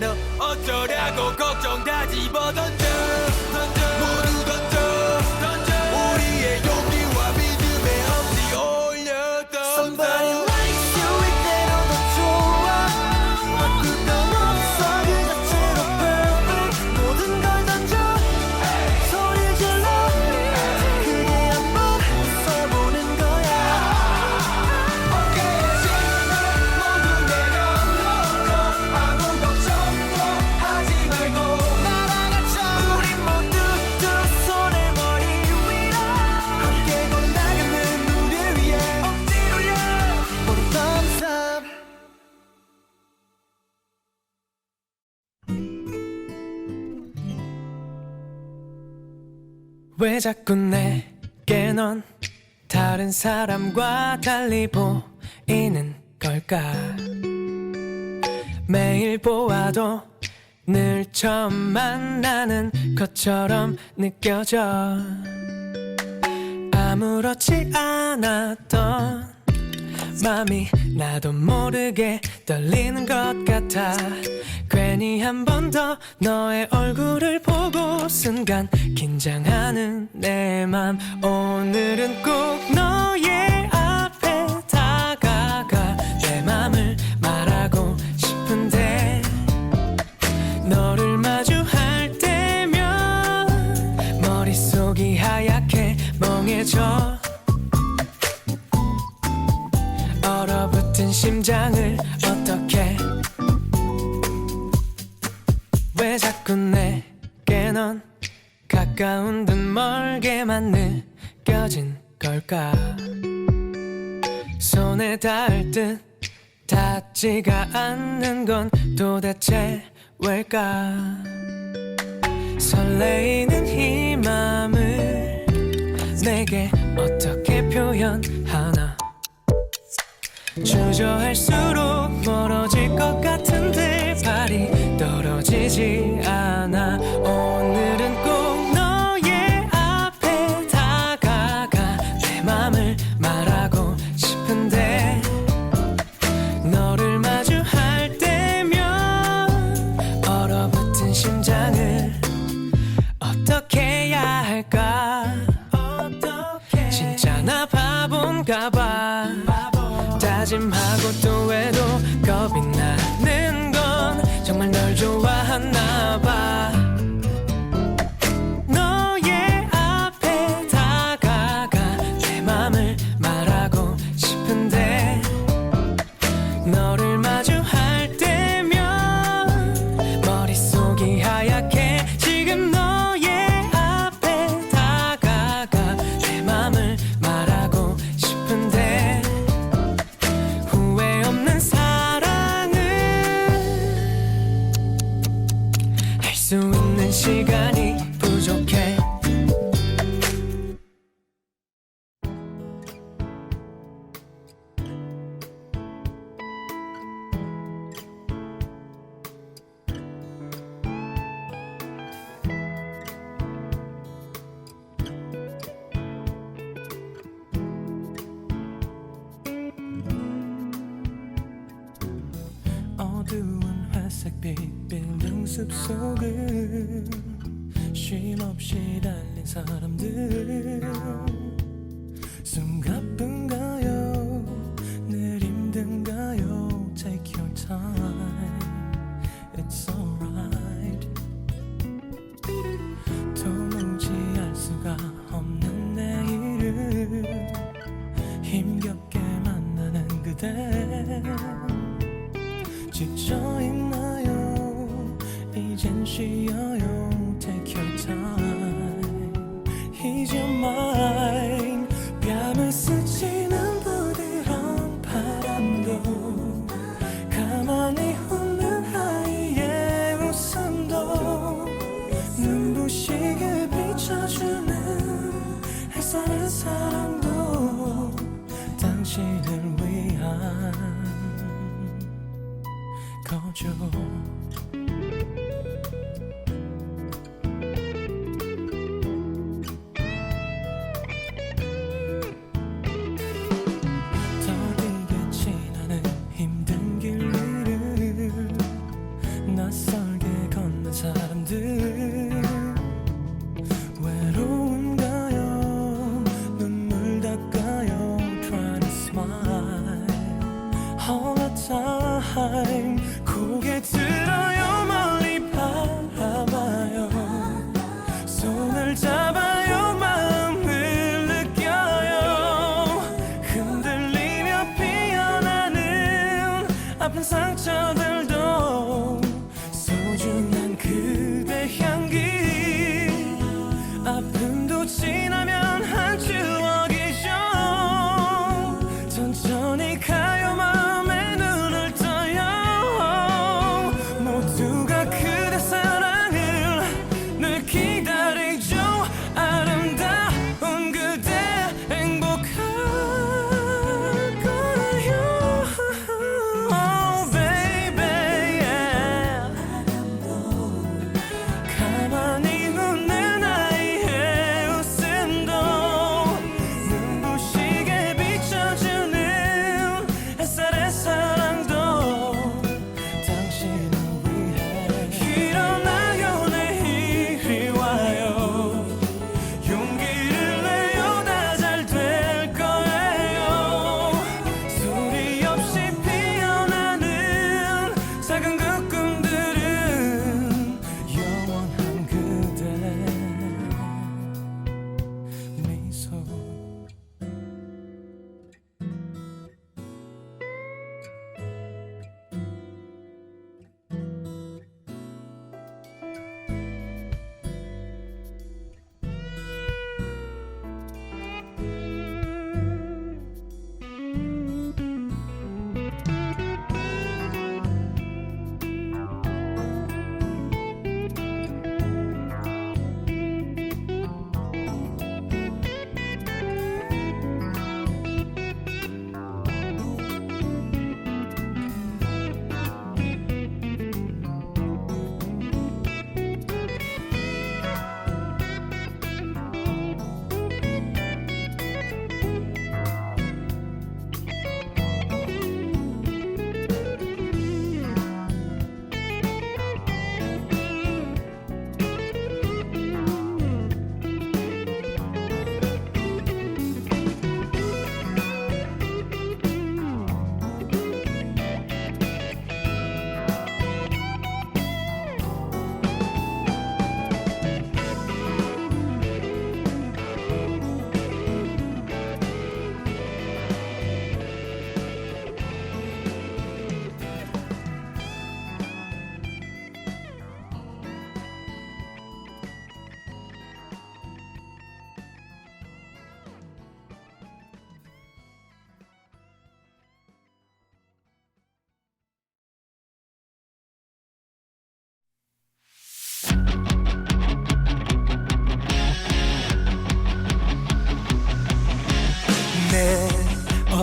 の。おそらごこ 왜 자꾸 내게 넌 다른 사람과 달리 보이는 걸까? 매일 보아도 늘 처음 만나는 것처럼 느껴져. 아무렇지 않았던 맘이 나도 모르게 떨리는 것 같아. 괜히 한 번 더 너의 얼굴을 보고 순간 긴장하는 내 맘 오늘은 꼭 너의 심장을 어떻게? 왜 자꾸 내게 넌 가까운 듯 멀게만 느껴진 걸까? 손에 닿을 듯 닿지가 않는 건 도대체 왜일까? 설레이는 힘 주저할수록 멀어질 것 같은데 발이 떨어지지 너를 마주하 사람들 쉼없이 달린 사람들. 숨가쁘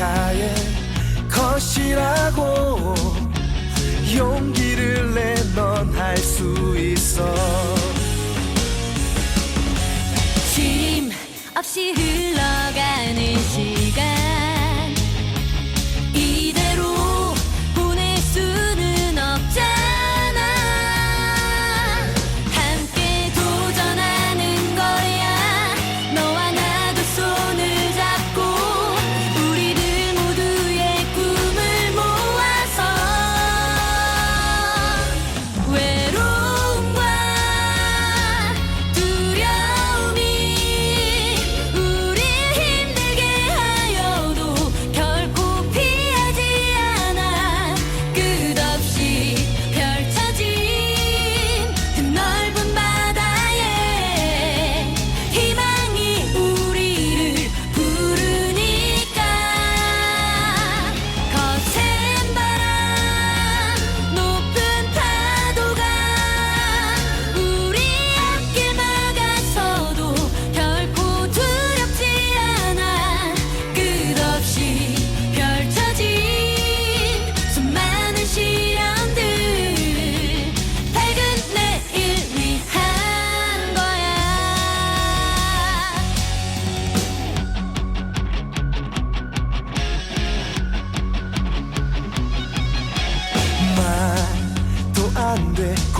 차의 것이라고 용기를 내 넌 할 수 있어. 짐 없이 흘러가는 시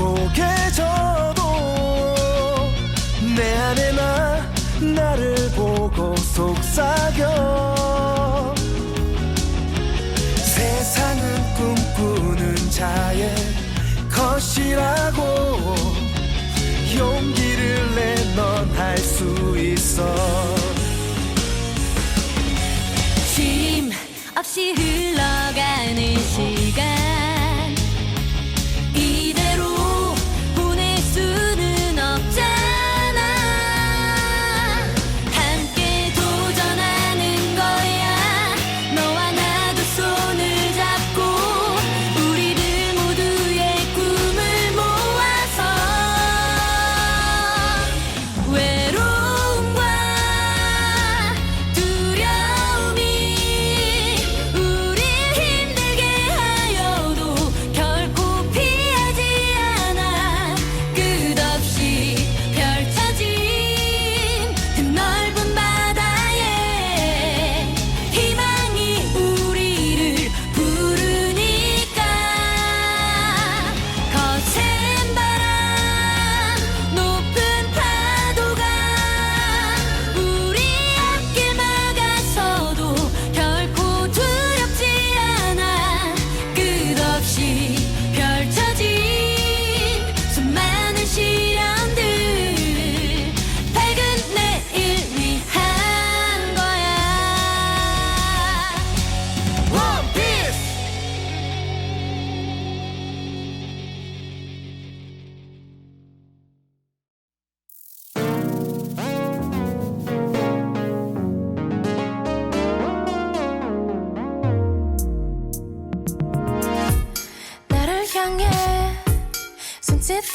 행복해져도 내 안에만 나를 보고 속삭여. 세상은 꿈꾸는 자의 것이라고.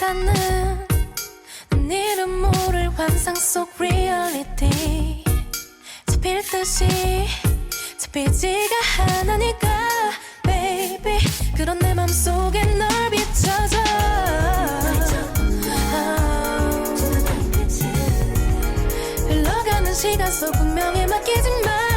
괜찮은 이름 모를 환상 속 리얼리티 잡힐 듯이 잡히지가 않으니까 baby. 그런 내 맘속에 널 비춰줘. 아. 흘러가는 시간 속 분명히 맡기지 마.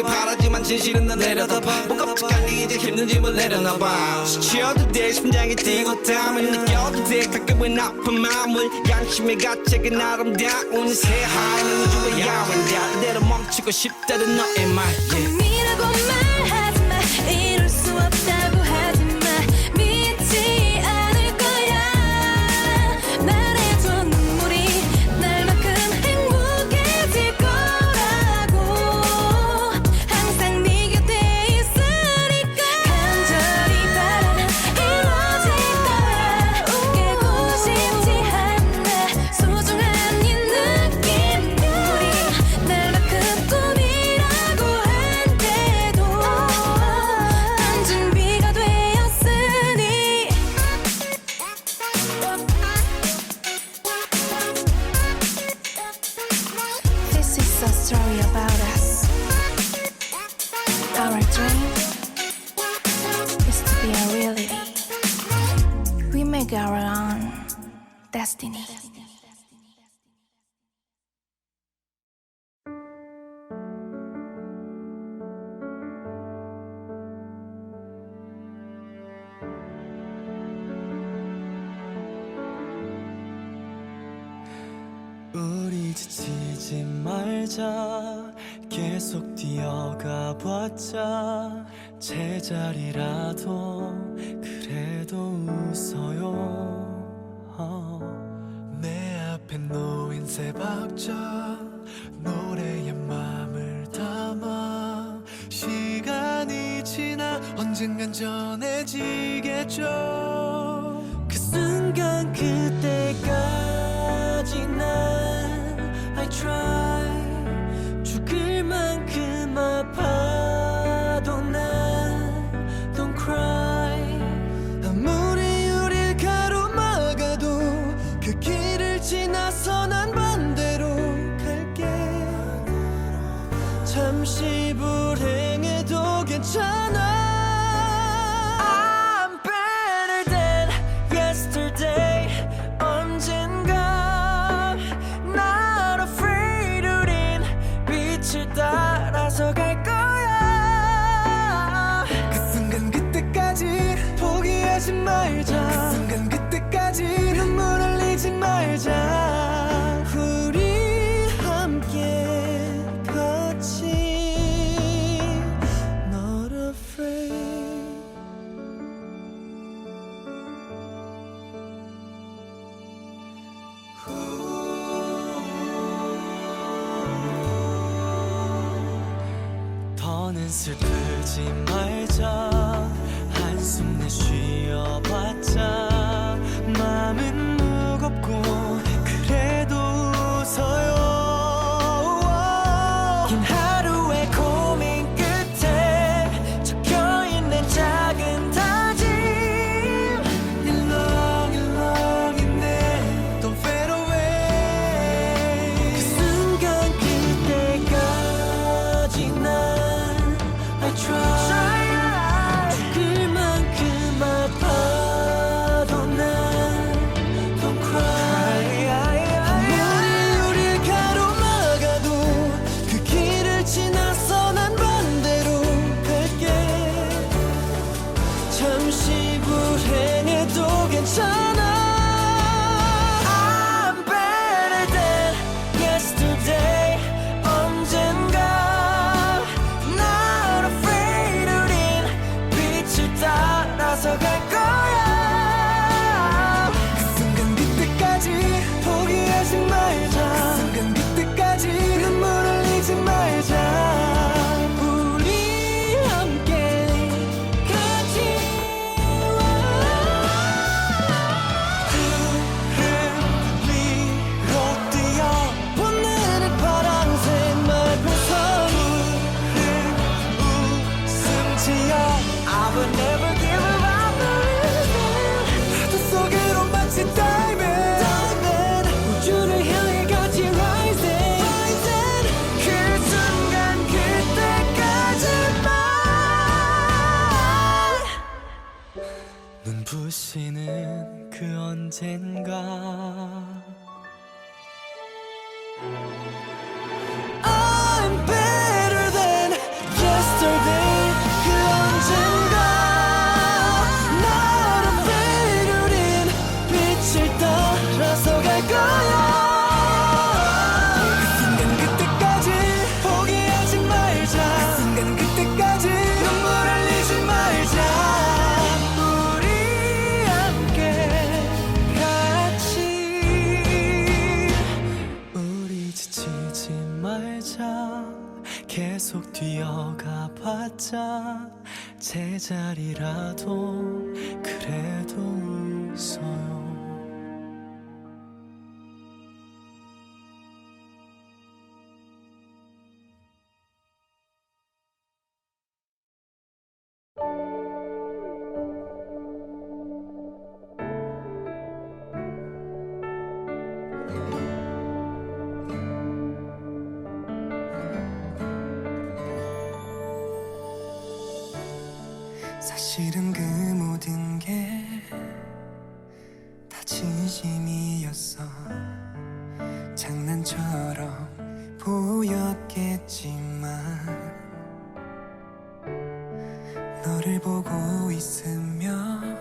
말이 바라지만 진실은 난 내려다봐. 뭐 깜찍한 니 이제 힘든 짐을 내려놔봐. 지쳐도 돼 심장이 뛰고 땀을 느껴도 돼. 가끔은 아픈 마음을 양심의 가책은 아름다운 새하얀 우주의 야외 야 그대로 멈추고 싶다는 너의 말 yeah. gracias. 한술 풀지 말자. 한숨 내쉬어 계속 뛰어가 봤자 제자리라도 그래도 웃어요 너를 보고 있으면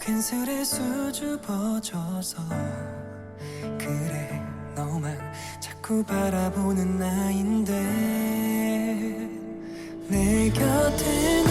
괜스레 수줍어져서 그래 너만 자꾸 바라보는 나인데 내 곁에